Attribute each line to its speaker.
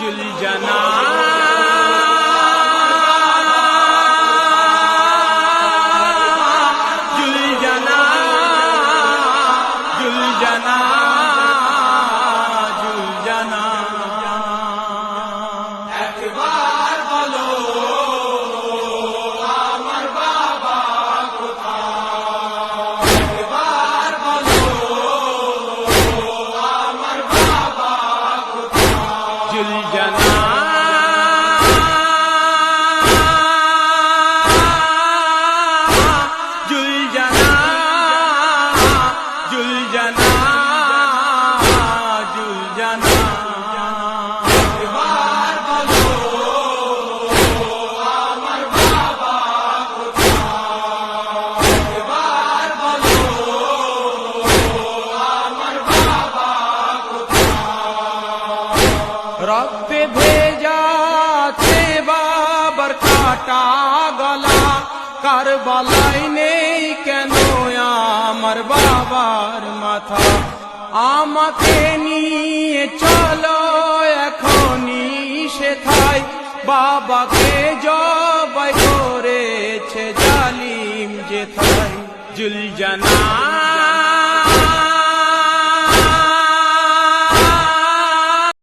Speaker 1: জুলজানা জুলজানা জুলজানা রক্তে ভেজাছে বাবার কাটা গলা কারবালাই নেই কেন আমার বাবার মাথা আমাকে নিয়ে চলো এখনই সেথায় বাবাকে জবাই করেছে জালিম যেথায় জুলজানা